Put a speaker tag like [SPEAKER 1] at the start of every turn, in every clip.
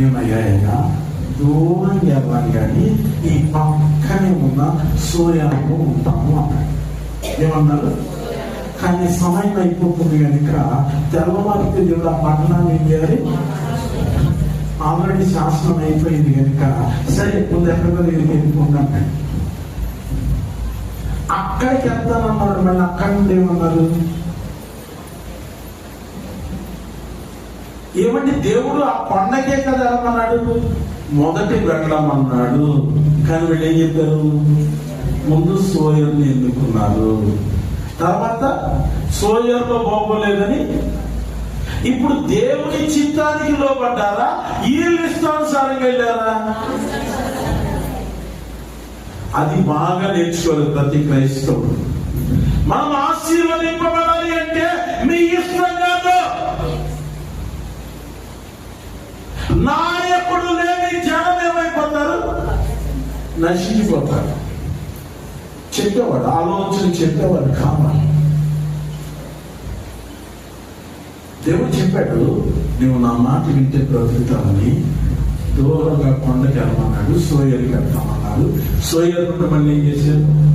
[SPEAKER 1] ఏమయ్యాయా దూరంగా వెళ్ళాలి కానీ ఈ పక్కనే ఉన్న సూర్యాలో ఉంటాము అన్నాడు ఏమన్నారు కానీ సమయం అయిపోతుంది కనుక తెల్లవారికి దేవుడు ఆ పట్టణాన్ని ఏం చేయాలి ఆల్రెడీ శాసనం అయిపోయింది కనుక సరే ముందు ఎక్కడ దగ్గరికి వెళ్ళిపోతాం అక్కడికి వెళ్తానన్నారు మళ్ళీ అక్కడి నుండి ఏమన్నారు ఏమంటే దేవుడు ఆ కొండకే కదా వెళ్ళమన్నాడు మొదటి వెళ్ళమన్నాడు కానీ వీళ్ళు ఏం చెప్పారు? ముందు సోయర్ని ఎన్నుకున్నారు. తర్వాత సోయర్లో బాగోలేదని ఇప్పుడు దేవుని చిత్తానికి లోపడ్డారా వీళ్ళు ఇష్టానుసారంగా వెళ్ళారా? అది బాగా నేర్చుకోలేదు ప్రతి క్రైస్తవుడు. మనం ఆశీర్వదింపబడాలి అంటే మీ ఇష్టం కాదు నాయకుడు లేని జనం ఏమైపోతారు నశించిపోతారు. చెప్పేవాడు ఆలోచన చెప్పేవాడు కావాలి. దేవుడు చెప్పాడు నువ్వు నా మాట వింటే బ్రతుకుతావని దూరంగా కొండకి వెళ్ళమన్నాడు సోయర్కి వెళ్తామన్నాడు సోయర్ నుండి మళ్ళీ ఏం చేశారు?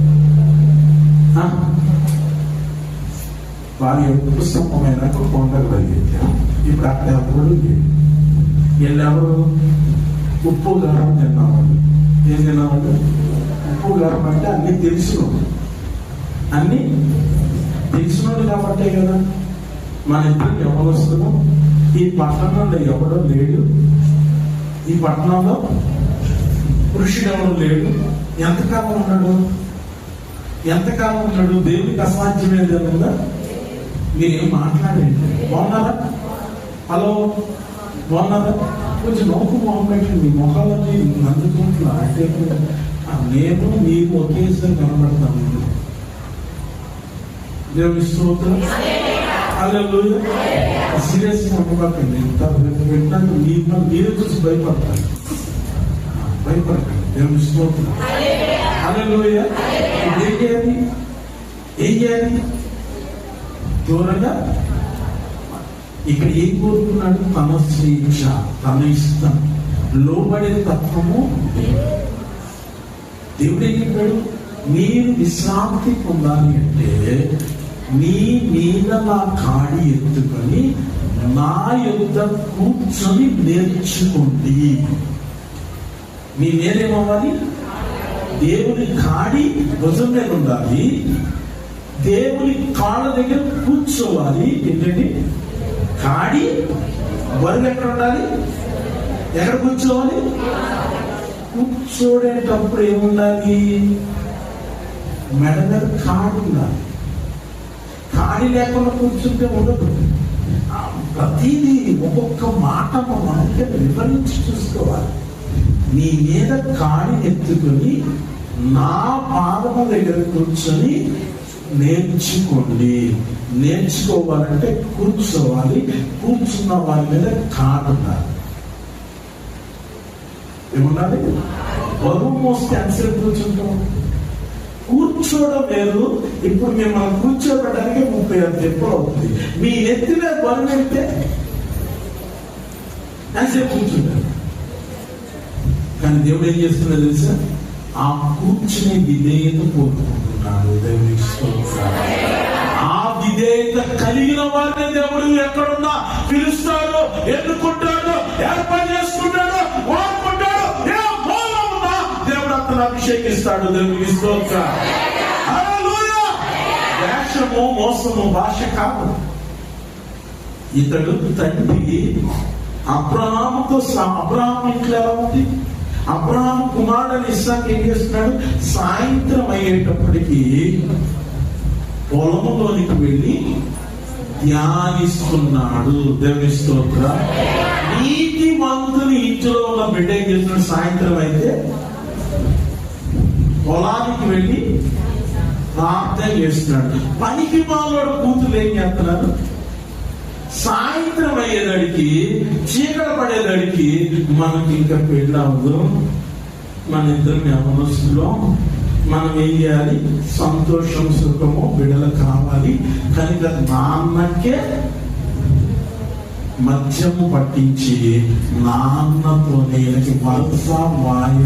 [SPEAKER 1] వారి యొక్క స్తంభమైన కొండకు పరిగెత్తారు ఇప్పుడు అక్కడ ఎవరు వెళ్ళెవరు? ఉప్పు గారం తిన్నవాళ్ళు. ఏం తిన్నవాళ్ళు ఉప్పు గారం అంటే అన్ని తెలుసు. అన్ని తెలిసినోడు కాబట్టే కదా. మన ఇద్దరికి ఎవరు వస్తున్నాం ఈ పట్టణంలో ఎవడో లేడు. ఈ పట్టణంలో పురుషుడు ఎవరు లేడు. ఎంతకాలం ఉన్నాడు? ఎంతకాలం ఉన్నాడు? దేవునికి అసాధ్యమేది ఉందా మీరేం మాట్లాడండి బాగున్నారా? హలో? బాగున్నారా? కొంచెం నోకు మొహం పెట్టండి మీ మొహాలన్నీ నందుకుంటున్నా అంటే ఆ నేను మీరు ఒకేసారి కనబడతాను దేవుని స్తోత్రం. సీరియస్ నమ్మకండి ఇంత పెట్టినట్టు మీ మీరు చూసి భయపడతారు. భయపడకండి. దేవుని స్తోత్రం. అలలోయ ఇప్పుడు ఏం చేయాలి? ఏం చేయాలి? దూరంగా ఇక్కడ ఏం కోరుకున్నాడు? తన స్వేచ్ఛ తన ఇష్టం. లోబడే తత్వము దేవుడు. ఏం చెప్పాడు? మీరు విశ్రాంతి పొందాలి అంటే మీ మీద నా కాడి ఎత్తుకొని నా యొక్క కూర్చొని నేర్చుకోండి. మీ నేనేమవ్వాలి దేవుని కాడి భుజం మీద ఉండాలి. దేవుని కాళ్ళ దగ్గర కూర్చోవాలి. ఏంటంటే కాడి బరువు ఎక్కడ ఉండాలి? ఎక్కడ కూర్చోవాలి? కూర్చోడేటప్పుడు ఏముండాలి? మెడ మీద కాడి ఉండాలి. కాడి లేకుండా కూర్చుంటే ఉండదు. ప్రతిదీ ఒక్కొక్క మాట మనకి వివరించి చూసుకోవాలి. నీ మీద కాడి ఎత్తుకొని నా పాదము దగ్గర కూర్చొని నేర్చుకోండి. నేర్చుకోవాలంటే కూర్చోవాలి. కూర్చున్న వారి మీద కాడు ఏమున్నది బరువు మోస్తే ఎంతసేపు కూర్చుంటాం? కూర్చోవడం లేదు ఇప్పుడు మిమ్మల్ని కూర్చోబెట్టడానికి ముప్పై ఐదు చెప్పులు అవుతుంది. మీ ఎత్తిన బరువు అయితే ఎంతసేపు కూర్చుంటారు? కానీ దేవుడు ఏం చేస్తున్నా తెలుసా? ఆ కూర్చుని విధేయత కోరుకుంటుంది దేవుని స్తోత్రం. ఆ విధేయత కలిగిన వారిని దేవుడు ఎక్కడున్నా పిలుస్తాడు ఎన్నుకుంటాడు ఏర్పాటు చేసుకుంటాడు వాడుకుంటాడు ఏ మూల ఉన్నా దేవుడు అతను అభిషేకిస్తాడు దేవునికి స్తోత్రం. వేషము మోసము భాష కాదు. ఇతడు తండ్రి అబ్రహాముతో స- అబ్రహాం ఇంట్లో ఎలా ఉంది? అబ్రహాం కుమారుడు ఇస్సాక్ ఏం చేస్తున్నాడు? సాయంత్రం అయ్యేటప్పటికి పొలంలోనికి వెళ్ళి ధ్యానిస్తున్నాడు. దేవుని స్తోత్ర. నీతి మంతుని ఇంట్లో ఉన్న బిడ్డ ఏం చేస్తున్నాడు? సాయంత్రం అయితే పొలానికి వెళ్ళి ప్రార్థన చేస్తున్నాడు. పనికి మాలోడు కూతురు ఏం చేస్తున్నారు? సాయంత్రం అయ్యేదానికి చీకట పడేదానికి మనకి ఇంకా పెళ్ళి అవ్వదు. మన ఇద్దరు యవనస్తులో మనం ఏం చేయాలి? సంతోషం సుఖము బిడలు కావాలి. కనుక నాన్నకే మద్యము పట్టించి నాన్నతో ఈయనకి వరుస వాయ